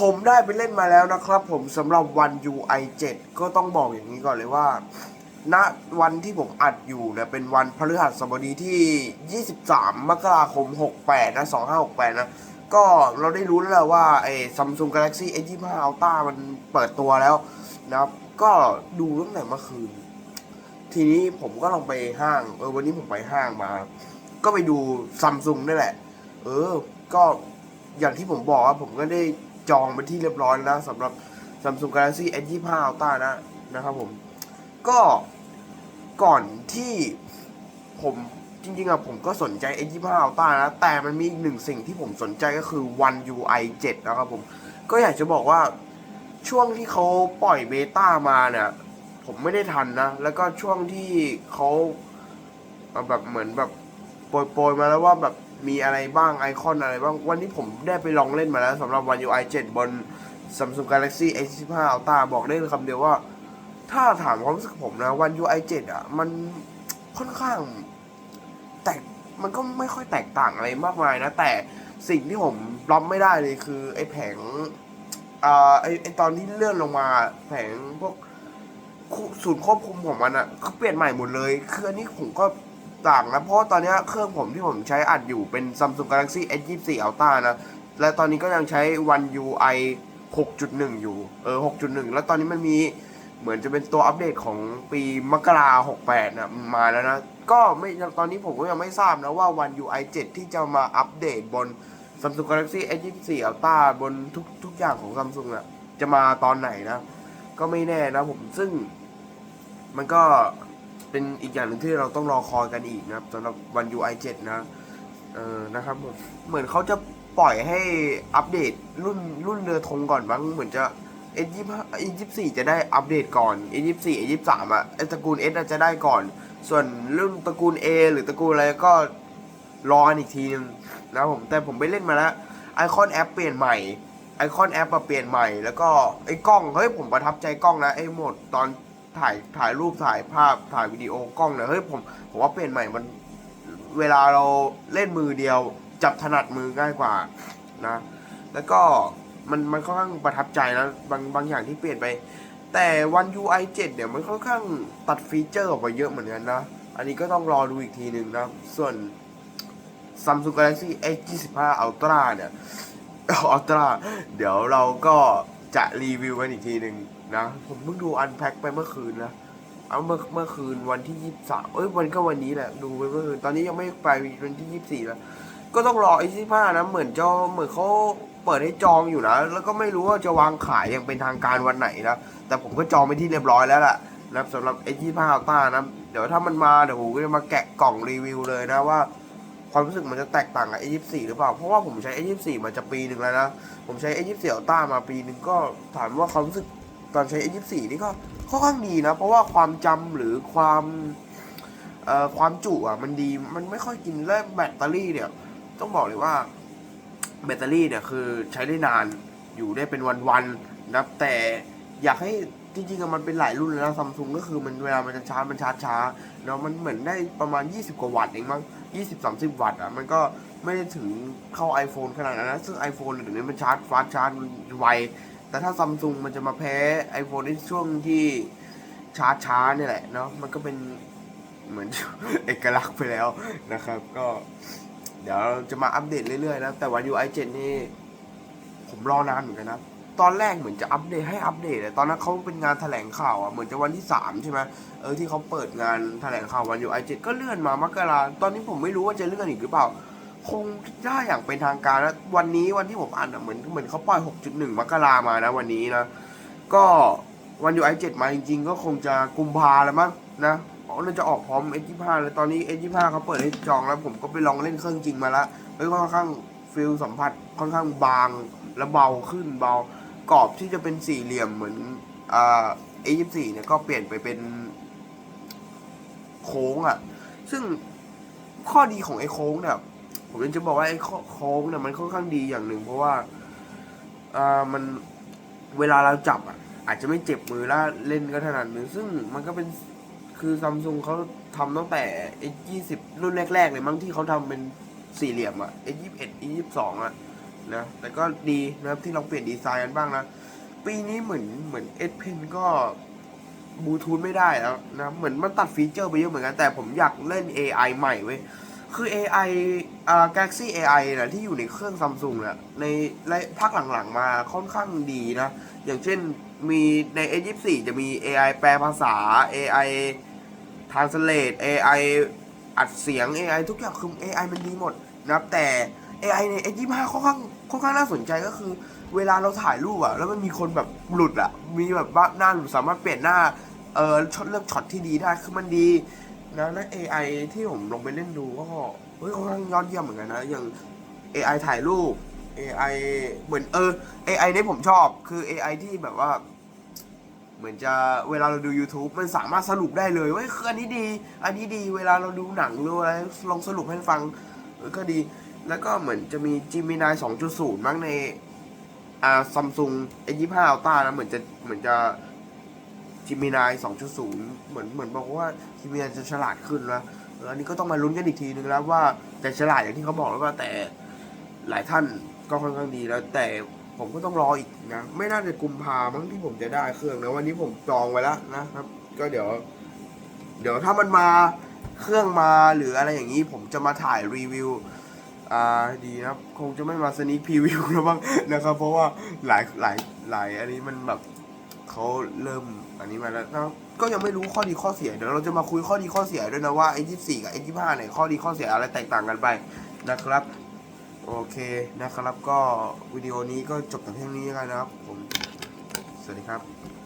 ผมได้ไปเล่นมาแล้วนะครับ ผมสำหรับวัน UI 7 ก็ต้องบอกอย่างนี้ก่อนเลยว่าณวันที่ผมอัดอยู่เนี่ยเป็นวันพฤหัสบดีที่ 23 มกราคม 68 นะ 2568 นะ ก็เราได้รู้แล้วแหละว่าไอ้ Samsung Galaxy S25 Ultra มันเปิดตัวแล้วนะครับ ก็ดูตั้งแต่เมื่อคืน ทีนี้ผมก็ลองไปห้างเออวันนี้ผมไปห้างมา ก็ไปดูซัมซุงนี่แหละ เออ ก็อย่างที่ผมบอกว่าผมก็ได้ จองไปที่เรียบร้อยแล้วสำหรับ Samsung Galaxy S25 Ultra นะนะครับผม ก็ก่อนที่ผมจริงๆอะผมก็สนใจ S25 Ultra นะ แต่มันมีอีกหนึ่งสิ่งที่ผมสนใจก็คือ One UI 7 นะครับผม ก็อยากจะบอกว่าช่วงที่เขาปล่อยเบต้ามาเนี่ย ผมไม่ได้ทันนะ แล้วก็ช่วงที่เขาเอาแบบเหมือนแบบโปรยๆมาแล้วว่าแบบ มีอะไรบ้างไอคอนอะไรบ้าง วันนี้ผมได้ไปลองเล่นมาแล้วสำหรับ One UI 7 บน Samsung Galaxy S25 Ultra บอกได้คำเดียวว่า ถ้าถามความรู้สึกผมนะ One UI 7 อะ มันค่อนข้าง แตกมันก็ไม่ค่อยแตกต่างอะไรมากมายนะ แต่สิ่งที่ผมรับไม่ได้เลยคือ ไอแผงอ่าไอไอตอนที่เลื่อนลงมาแผงพวกศูนย์ควบคุมของมันอะคือเปลี่ยนใหม่หมดเลย คืออันนี้ผมก็ ต่างนะเพราะตอนนี้เครื่องผมที่ผมใช้อัดอยู่เป็น Samsung Galaxy S24 Ultra นะ และตอนนี้ก็ยังใช้ One UI 6.1 อยู่ เออ 6.1 แล้วตอนนี้มันมีเหมือนจะเป็นตัวอัปเดตของปีมกรา68นะมาแล้วนะ ก็ไม่ตอนนี้ผมก็ยังไม่ทราบนะว่า One UI 7 ที่จะมาอัปเดตบน Samsung Galaxy S24 Ultra บนทุกทุกอย่างของ Samsung อะจะมาตอนไหนนะ ก็ไม่แน่นะผมซึ่ง มันก็ เป็นอีกอย่างหนึ่งที่เราต้องรอคอยกันอีกนะครับสำหรับวัน UI 7 นะเออนะครับผมเหมือนเขาจะปล่อยให้อัปเดตรุ่นรุ่นเรือธงก่อนบ้างเหมือนจะ S25 S24 จะได้อัปเดตก่อน S24 S23 อะไอตระกูล S อะจะได้ก่อน ส่วนรุ่นตระกูล A หรือตระกูลอะไรก็รอกันอีกทีนึงนะผมแต่ผมไปเล่นมาแล้วไอคอนแอปเปลี่ยนใหม่ไอคอนแอปมาเปลี่ยนใหม่แล้วก็ไอ้กล้องเฮ้ยผมประทับใจกล้องนะไอ้โหมดตอน ถ่ายถ่ายรูปถ่ายภาพถ่ายวิดีโอกล้องเนี่ยเฮ้ยผมผมว่าเปลี่ยนใหม่มันเวลาเราเล่นมือเดียว จับถนัดมือง่ายกว่านะ แล้วก็มันมันค่อนข้างประทับใจนะบางบางอย่างที่เปลี่ยนไป แต่วัน UI 7 เนี่ยมันค่อนข้างตัดฟีเจอร์ออกไปเยอะเหมือนกันนะ อันนี้ก็ต้องรอดูอีกทีหนึ่งนะ ส่วน Samsung Galaxy S25 Ultra เนี่ย Ultra เดี๋ยวเราก็จะรีวิวกันอีกทีหนึ่ง นะ ผมเพิ่งดูอันแพ็คไปเมื่อคืนนะเอาเมื่อเมื่อคืนวันที่ยี่สิบสามเอ้ยวันก็วันนี้แหละดูไปเมื่อคืนตอนนี้ยังไม่ไปวันที่ยี่สิบสี่แล้วก็ต้องรอไอ้ที่ผ้านะเหมือนจะเหมือนเขาเปิดให้จองอยู่นะแล้วก็ไม่รู้ว่าจะวางขายอย่างเป็นทางการวันไหนนะแต่ผมก็จองไปที่เรียบร้อยแล้วล่ะนะสำหรับไอ้ที่ผ้าต้านะเดี๋ยวถ้ามันมาเดี๋ยวผมก็จะมาแกะกล่องรีวิวเลยนะว่า ความรู้สึกมันจะแตกต่างกับ A24 หรือเปล่าเพราะว่าผมใช้ A24 มาจะปีหนึ่งแล้วนะผมใช้ A24 Ultra มาปีหนึ่งก็ถามว่าความรู้สึก ตอนใช้ A24 นี่ก็ค่อนข้างดีนะ เพราะว่าความจำหรือความเอ่อความจุอะมันดีมันไม่ค่อยกินและแบตเตอรี่เนี่ย ต้องบอกเลยว่าแบตเตอรี่เนี่ยคือใช้ได้นานอยู่ได้เป็นวันๆนะแต่อยากให้จริงๆอะมันเป็นหลายรุ่นเลยนะซัมซุงก็คือมันเวลามันจะชาร์จมันชาร์จช้าเนาะมันเหมือนได้ประมาณ 20 กว่าวัตต์เองมั้ง20-30 วัตต์อะมันก็ไม่ได้ถึงเข้า iPhone ขนาดนั้นนะซึ่ง iPhone เดี๋ยวนี้มันชาร์จฟาสชาร์จไว แต่ถ้าซัมซุงมันจะมาแพ้ iPhone ในช่วงที่ชาร์จช้าเนี่ยแหละเนาะมันก็เป็นเหมือนเอกลักษณ์ไปแล้วนะครับ ก็ เดี๋ยวจะมาอัปเดตเรื่อยๆนะ แต่วัน UI 7 นี่ ผมรอนานเหมือนกันนะ ตอนแรกเหมือนจะอัปเดตให้อัปเดตแต่ตอนนั้นเขาเป็นงานแถลงข่าวอะ เหมือนจะวันที่ 3 ใช่ไหมเออที่เขาเปิดงานแถลงข่าววัน UI 7 ก็เลื่อนมามกราตอนนี้ผมไม่รู้ว่าจะเลื่อนอีกหรือเปล่า คงได้อย่างเป็นทางการนะวันนี้วันที่ผมอ่านอะเหมือนเหมือนเขาปล่อย 6.1 มกรามานะวันนี้นะ ก็วัน UI 7มาจริงๆ ก็คงจะกุมภาแล้วมั้งนะอ๋อน่าจะออกพร้อม S25 เลยตอนนี้ S25 เขาเปิดให้จองแล้วผมก็ไปลองเล่นเครื่องจริงมาล้วเฮ้ยค่อนข้างฟิลสัมผัสค่อนข้างบางและเบาขึ้นเบากรอบที่จะเป็นสี่เหลี่ยมเหมือนอ่า A24 เนี่ยก็เปลี่ยนไปเป็นโค้งอะ ซึ่งข้อดีของไอ้โค้งเนี่ย ผมจะบอกว่าไอ้โค้งเนี่ยมันค่อนข้างดีอย่างหนึ่ง เพราะว่าอ่ามันเวลาเราจับอะ อาจจะไม่เจ็บมือแล้วเล่นก็ถนัดมือซึ่งมันก็เป็นคือซัมซุงเขาทำตั้งแต่ S20 รุ่นแรกๆเลยมั้งที่เขาทำเป็นสี่เหลี่ยมอะ S21 S22 อะนะแต่ก็ดีนะครับที่เราเปลี่ยนดีไซน์กันบ้างนะปีนี้เหมือนเหมือนเอสเพนก็บลูทูธไม่ได้แล้วนะเหมือนมันตัดฟีเจอร์ไปเยอะเหมือนกันแต่ผมอยากเล่น AI ใหม่เว้ย คือ AI อ่า Galaxy AI นะที่อยู่ในเครื่องซัมซุงเนี่ยในและภาคหลังๆมาค่อนข้างดีนะ อย่างเช่นมีใน A24 จะมี AI แปลภาษา AI translate AI อัดเสียง AI ทุกอย่างคือ AI มันดีหมดนะครับ แต่ AI ใน A25 ค่อนข้างค่อนข้างน่าสนใจก็คือ เวลาเราถ่ายรูปอะแล้วมันมีคนแบบหลุดอะมีแบบว่าหน้าหลุดสามารถเปลี่ยนหน้าเออช็อตเลือกช็อตที่ดีได้คือมันดี นะและ AI ที่ผมลงไปเล่นดูก็เฮ้ยค่อนข้างยอดเยี่ยมเหมือนกันนะ อย่าง AI ถ่ายรูป AI เหมือนเออ AI นี่ผมชอบ คือ AI ที่แบบว่า เหมือนจะเวลาเราดู YouTube มันสามารถสรุปได้เลยว่าคืออันนี้ดี อันนี้ดี เวลาเราดูหนังหรืออะไรลองสรุปให้ฟังเออก็ดี แล้วก็เหมือนจะมี Gemini 2.0 มั้งในอ่าซัมซุง A25 Ultra นะเหมือนจะเหมือนจะ Gemini 2.0 เหมือนเหมือนบอกว่า Gemini จะฉลาดขึ้นแล้วอันนี้ก็ต้องมาลุ้นกันอีกทีนึงแล้วว่าจะฉลาดอย่างที่เขาบอกหรือเปล่าแต่หลายท่านก็ค่อนข้างดีแล้วแต่ผมก็ต้องรออีกนะ ไม่น่าจะกุมภามั้งที่ผมจะได้เครื่องนะวันนี้ผมจองไว้แล้วนะครับ ก็เดี๋ยว เดี๋ยวถ้ามันมาเครื่องมาหรืออะไรอย่างนี้ ผมจะมาถ่ายรีวิวอ่าดีนะครับ คงจะไม่มาสนิคพรีวิวแล้วบ้างนะครับ เพราะว่าหลายหลายหลายอันนี้มันแบบ เขาเริ่มอันนี้มาแล้วก็ยังไม่รู้ข้อดีข้อเสียเดี๋ยวเราจะมาคุยข้อดีข้อเสียด้วยนะว่าไอ้ยี่สี่กับไอ้ยี่ห้าเนี่ยข้อดีข้อเสียอะไรแตกต่างกันไปนะครับ โอเคนะครับก็วิดีโอนี้ก็จบแต่เพียงนี้แล้วกันนะครับผมสวัสดีครับ